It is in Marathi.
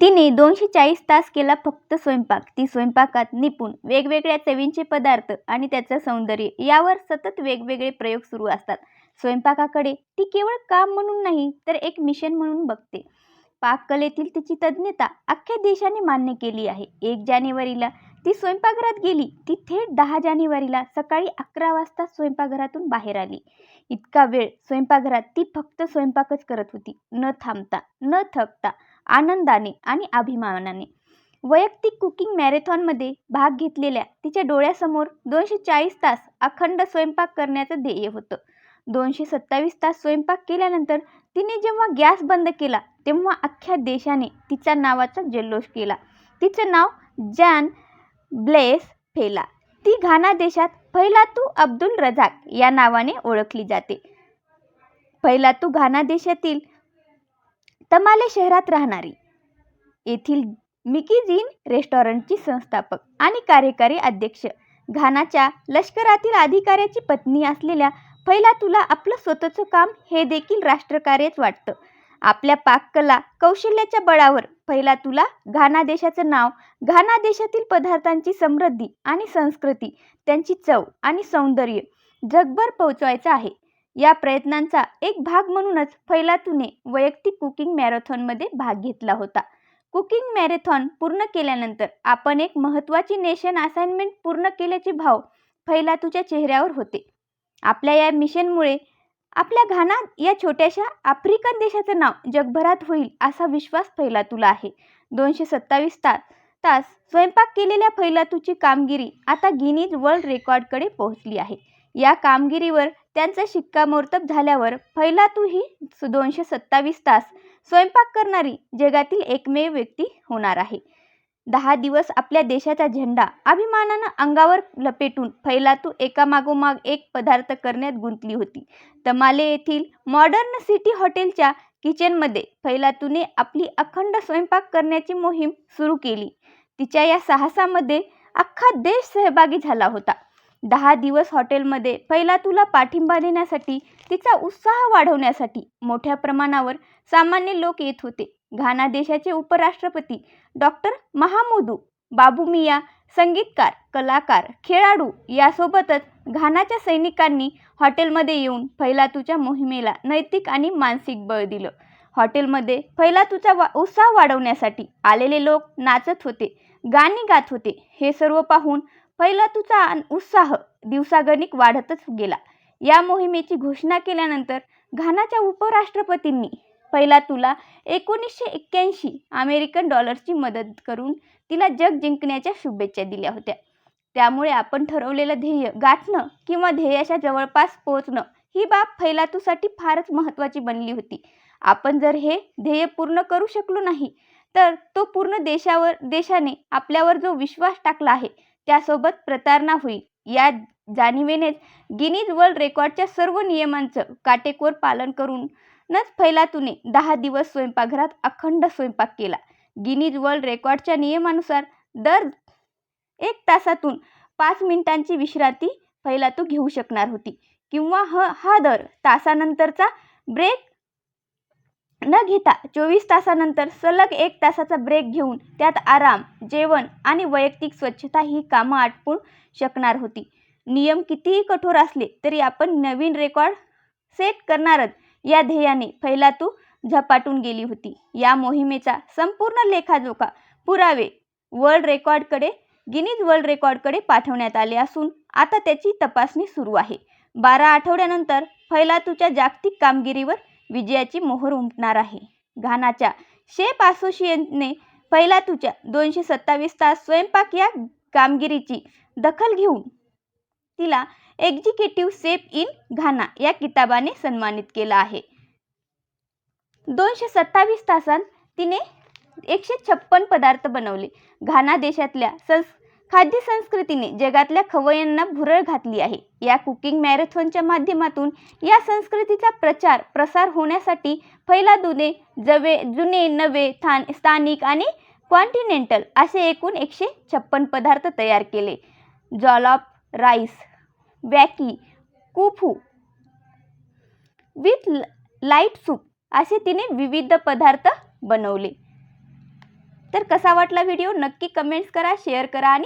तिने दोनशे चाळीस तास केला फक्त स्वयंपाक. ती स्वयंपाकात निपुण वेगवेगळ्या चवींचे पदार्थ आणि त्याचं सौंदर्य यावर सतत वेगवेगळे प्रयोग सुरू असतात. स्वयंपाकाकडे ती केवळ काम म्हणून नाही तर एक मिशन म्हणून बघते. पाककलेतील तिची तज्ज्ञता अख्ख्या देशाने मान्य केली आहे. एक जानेवारीला ती स्वयंपाकघरात गेली. ती थेट दहा जानेवारीला सकाळी अकरा वाजता स्वयंपाकघरातून बाहेर आली. इतका वेळ स्वयंपाकघरात ती फक्त स्वयंपाकच करत होती. न थांबता न थकता आनंदाने आणि अभिमानाने. वैयक्तिक कुकिंग मॅरेथॉनमध्ये भाग घेतलेल्या तिच्या डोळ्यासमोर दोनशे चाळीस तास अखंड स्वयंपाक करण्याचं ध्येय होतं. दोनशे सत्तावीस तास स्वयंपाक केल्यानंतर तिने जेव्हा गॅस बंद केला तेव्हा अख्ख्या देशाने तिच्या नावाचा जल्लोष केला. तिचं नाव जॅन ब्लेस फेला. ती घाना देशात फैलातू अब्दुल रझाक या नावाने ओळखली जाते. फैलातू घाना देशातील तमाले शहरात राहणारी. येथील मिकीजीन रेस्टॉरंटची संस्थापक आणि कार्यकारी अध्यक्ष. घानाच्या लष्करातील अधिकाऱ्याची पत्नी असलेल्या फैलातूला आपलं स्वतःचं काम हे देखील राष्ट्रकार्यच वाटतं. आपल्या पाककला कौशल्याच्या बळावर फैलातूला घाना देशाचं नाव घाना देशातील पदार्थांची समृद्धी आणि संस्कृती त्यांची चव आणि सौंदर्य जगभर पोहोचवायचं आहे. या प्रयत्नांचा एक भाग म्हणूनच फैलातूने वैयक्तिक कुकिंग मॅरेथॉनमध्ये भाग घेतला होता. कुकिंग मॅरेथॉन पूर्ण केल्यानंतर आपण एक महत्त्वाची नेशन असाइनमेंट पूर्ण केल्याचे भाव फैलातूच्या चेहऱ्यावर होते. आपल्या या मिशनमुळे आपल्या घाना या छोट्याशा आफ्रिकन देशाचं नाव जगभरात होईल असा विश्वास फैलातूला आहे. दोनशे सत्तावीस तास तास स्वयंपाक केलेल्या फैलातूची कामगिरी आता गिनीज वर्ल्ड रेकॉर्डकडे पोहोचली आहे. या कामगिरीवर त्यांचा शिक्कामोर्तब झाल्यावर फैलातू ही दोनशे सत्तावीस तास स्वयंपाक करणारी जगातील एकमेव व्यक्ती होणार आहे. दहा दिवस आपल्या देशाचा झेंडा अभिमानानं अंगावर लपेटून फैलातू एकामागोमाग एक पदार्थ करण्यात गुंतली होती. तमाले येथील मॉडर्न सिटी हॉटेलच्या किचनमध्ये फैलातूने आपली अखंड स्वयंपाक करण्याची मोहीम सुरू केली. तिच्या या साहसामध्ये अख्खा देश सहभागी झाला होता. दहा दिवस हॉटेलमध्ये फैलातूला पाठिंबा देण्यासाठी तिचा उत्साह वाढवण्यासाठी मोठ्या प्रमाणावर सामान्य लोक येत होते. घाना देशाचे उपराष्ट्रपती डॉक्टर महामुदू बाबू मिया संगीतकार कलाकार खेळाडू यासोबतच घानाच्या सैनिकांनी हॉटेलमध्ये येऊन फैलातूच्या मोहिमेला नैतिक आणि मानसिक बळ दिलं. हॉटेलमध्ये फैलातूचा वा उत्साह वाढवण्यासाठी आलेले लोक नाचत होते गाणी गात होते. हे सर्व पाहून फैलातूचा उत्साह दिवसागणिक वाढतच गेला. या मोहिमेची घोषणा केल्यानंतर घानाच्या उपराष्ट्रपतींनी फैलातूला एकोणीसशे एक्क्याऐंशी अमेरिकन डॉलर्सची मदत करून तिला जग जिंकण्याच्या शुभेच्छा दिल्या होत्या. त्यामुळे आपण ठरवलेलं ध्येय गाठणं किंवा ध्येयाच्या जवळपास पोहोचणं ही बाब फैलातूसाठी फारच महत्त्वाची बनली होती. आपण जर हे ध्येय पूर्ण करू शकलो नाही तर तो पूर्ण देशावर देशाने आपल्यावर जो विश्वास टाकला आहे त्यासोबत प्रतारणा होईल. या जाणीवेनेच गिनीज वर्ल्ड रेकॉर्डच्या सर्व नियमांचं काटेकोर पालन करूनच फैलातूने दहा दिवस स्वयंपाकघरात अखंड स्वयंपाक केला. गिनीज वर्ल्ड रेकॉर्डच्या नियमानुसार दर एक तासातून पाच मिनिटांची विश्रांती फैलातू घेऊ शकणार होती. किंवा ह हा दर तासानंतरचा ब्रेक न घेता चोवीस तासानंतर सलग एक तासाचा ब्रेक घेऊन त्यात आराम जेवण आणि वैयक्तिक स्वच्छता ही कामं आटपून शकणार होती. नियम कितीही कठोर असले तरी आपण नवीन रेकॉर्ड सेट करणारच या ध्येयाने फैलातू झपाटून गेली होती. या मोहिमेचा संपूर्ण लेखाजोखा पुरावे वर्ल्ड रेकॉर्डकडे गिनीज वर्ल्ड रेकॉर्डकडे पाठवण्यात आले असून आता त्याची तपासणी सुरू आहे. बारा आठवड्यानंतर फैलातूच्या जागतिक कामगिरीवर विजयाची मोहर उमटणार आहे. घानाच्या शेप असोसिएशनने तुझ्या दोनशे सत्तावीस तास स्वयंपाक या कामगिरीची दखल घेऊन तिला एक्झिक्युटिव्ह सेप इन घाना या किताबाने सन्मानित केलं आहे. दोनशे सत्तावीस तासांत तिने एकशे छप्पन पदार्थ बनवले. घाना देशातल्या संस खाद्य संस्कृतीने जगातल्या खवय्यांना भुरळ घातली आहे. या कुकिंग मॅरेथॉनच्या माध्यमातून या संस्कृतीचा प्रचार प्रसार होण्यासाठी फैलादूने जवे जुने नवे थान स्थानिक आणि कॉन्टिनेंटल असे एकूण एकशे छप्पन पदार्थ तयार केले. जॉलॉप राईस वॅकी कुफू विथ लाइट सूप असे तिने विविध पदार्थ बनवले. तर कसा वाटला व्हिडिओ? नक्की कमेंट्स करा शेअर करा आणि